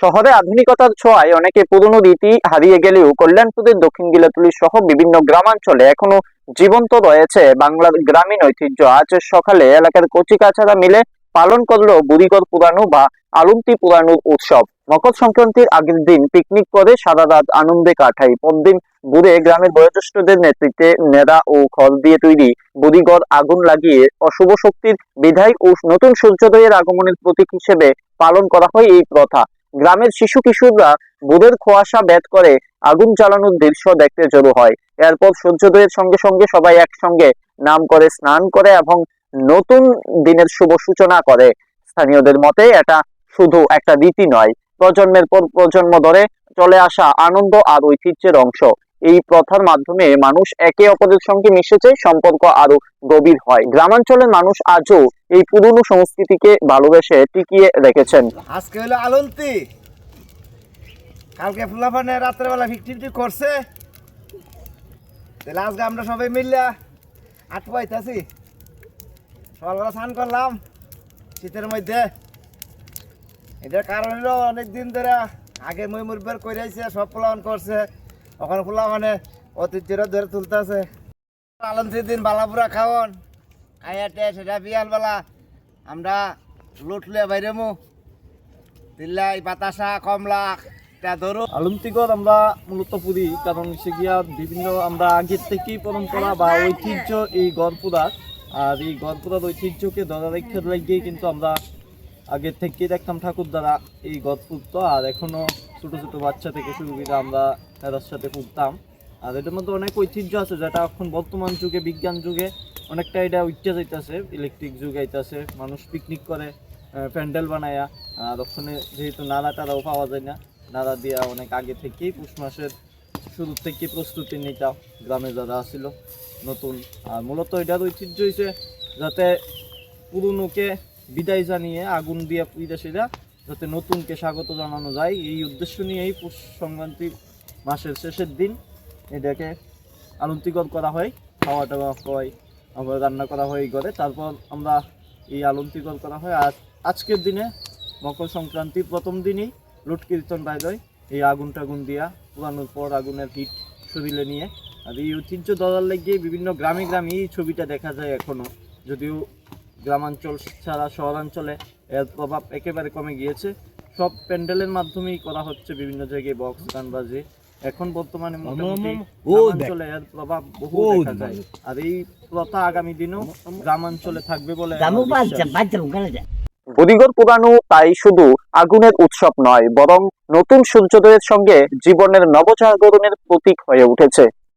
শহরে আধুনিকতার ছোঁয়ায় অনেকে পুরনো রীতি হারিয়ে গেলেও কল্যাণপুরের দক্ষিণ গিলাতুলি সহ বিভিন্ন গ্রামাঞ্চলে এখনও জীবন্ত রয়েছে বাংলার গ্রামীণ ঐতিহ্য। আজ সকালে এলাকার কচিকাচারা মিলে পালন করল বুড়িগড় পুরানো বা আলুন্তি পুরানোর উৎসব। মকর সংক্রান্তির আগের দিন পিকনিক করে সারা রাত আনন্দে কাটাই পরদিন বুড়ে গ্রামের বয়োজ্যেষ্ঠদের নেতৃত্বে নেড়া ও খড় দিয়ে তৈরি বুড়িগড় আগুন লাগিয়ে অশুভ শক্তির বিধায় ও নতুন সূর্যোদয়ের আগমনের প্রতীক হিসেবে পালন করা হয় এই প্রথা। গ্রামের শিশু কিশোররা বোধের খোয়াশা ব্যাট করে, আগুন জ্বালানোর দৃশ্য দেখতে জড়ো হয়। এরপর সূর্যোদয়ের সঙ্গে সঙ্গে সবাই একসঙ্গে নাম করে, স্নান করে এবং নতুন দিনের শুভ সূচনা করে। স্থানীয়দের মতে এটা শুধু একটা রীতি নয়। প্রজন্মের পর প্রজন্ম ধরে চলে আসা আনন্দ আর ঐতিহ্যের অংশ। এই প্রথার মাধ্যমে মানুষ একে অপরের সঙ্গে মিশেছে, সম্পর্ক আরও গভীর হয়। গ্রামাঞ্চলের মানুষ আজও এই পুরনো সংস্কৃতিকে ভালোবেসে টিকিয়ে রেখেছেন। আজকে হলো আলন্তি। কালকে ফুলাফানে রাত্রেবেলা ফিফটি করছে। তাহলে আজকে আমরা সবাই মিললা আট পাইতাছি। সকালবেলা স্নান করলাম, শীতের মধ্যে। এটার কারণ হলো অনেক দিন ধরে আগে মই মুরবার করে সব ফুলাফান করছে। ওখানে ফুলাফানে ঐতিহ্যরা ধরে তুলতেছে আলন্তির দিন বালাপুরা খাওয়ান। খাইয়াটে সেটা বিয়ালবেলা। আমরা লুটলে বাইরে মু। দিল্লাই বাতাসা, কমলা তা ধরো। আমরা মূলত পুরি, কারণ হচ্ছে গিয়া বিভিন্ন আমরা আগের থেকেই পরম্পরা বা ঐতিহ্য এই গড়পুরার আর এই গড়পুরার ঐতিহ্যকে ধরা রেখে লাগিয়ে কিন্তু আমরা আগে থেকেই দেখতাম ঠাকুর দ্বারা এই গড় পুরতো আর এখনও ছোট ছোট বাচ্চা থেকে শুরু করে আমরা তাদের সাথে পুরতাম আর এটার মধ্যে অনেক ঐতিহ্য আছে, যেটা এখন বর্তমান যুগে, বিজ্ঞান যুগে অনেকটা এটা উঠতে যাইতেছে। ইলেকট্রিক যুগ আইতাছে, মানুষ পিকনিক করে প্যান্ডেল বানায়া। আর ওখানে যেহেতু নালা টালাও পাওয়া যায় না, নালা দিয়া অনেক আগে থেকেই পুষ মাসের শুরু থেকে প্রস্তুতি নিতাম গ্রামে যারা আসছিল নতুন। আর মূলত এটার ঐতিহ্য হয়েছে যাতে পুরনোকে বিদায় জানিয়ে আগুন দিয়ে পুইটা সেটা যাতে নতুনকে স্বাগত জানানো যায়। এই উদ্দেশ্য নিয়েই পুষ সংক্রান্তি মাসের শেষের দিন এটাকে আলন্তিকর করা হয়, খাওয়া টাওয়া হয় আবার রান্না করা হয় ঘরে। তারপর আমরা এই আলন্তিকর করা হয়। আর আজকের দিনে মকর সংক্রান্তি প্রথম দিনই লুট কীর্তন হয় এই আগুন টাগুন দিয়া পুরানোর পর আগুনের হিট শরীরে নিয়ে। আর এই ঐতিহ্য ধরার লাগিয়ে বিভিন্ন গ্রামে গ্রামে এই ছবিটা দেখা যায় এখনও যদিও গ্রামাঞ্চল ছাড়া শহরাঞ্চলে এর প্রভাব একেবারে কমে গিয়েছে। সব প্যান্ডেলের মাধ্যমেই করা হচ্ছে বিভিন্ন জায়গায় বক্স গান বাজে এখন বর্তমানে মোটামুটি গ্রামাঞ্চলে এর প্রভাব বহু দেখা যায়। আর এই প্রথা আগামী দিনেও গ্রামাঞ্চলে থাকবে বলে বুদিগর পুরানো তাই শুধু আগুনের উৎসব নয় বরং নতুন সূর্যোদয়ের সঙ্গে জীবনের নবজাগরণের প্রতীক হয়ে উঠেছে।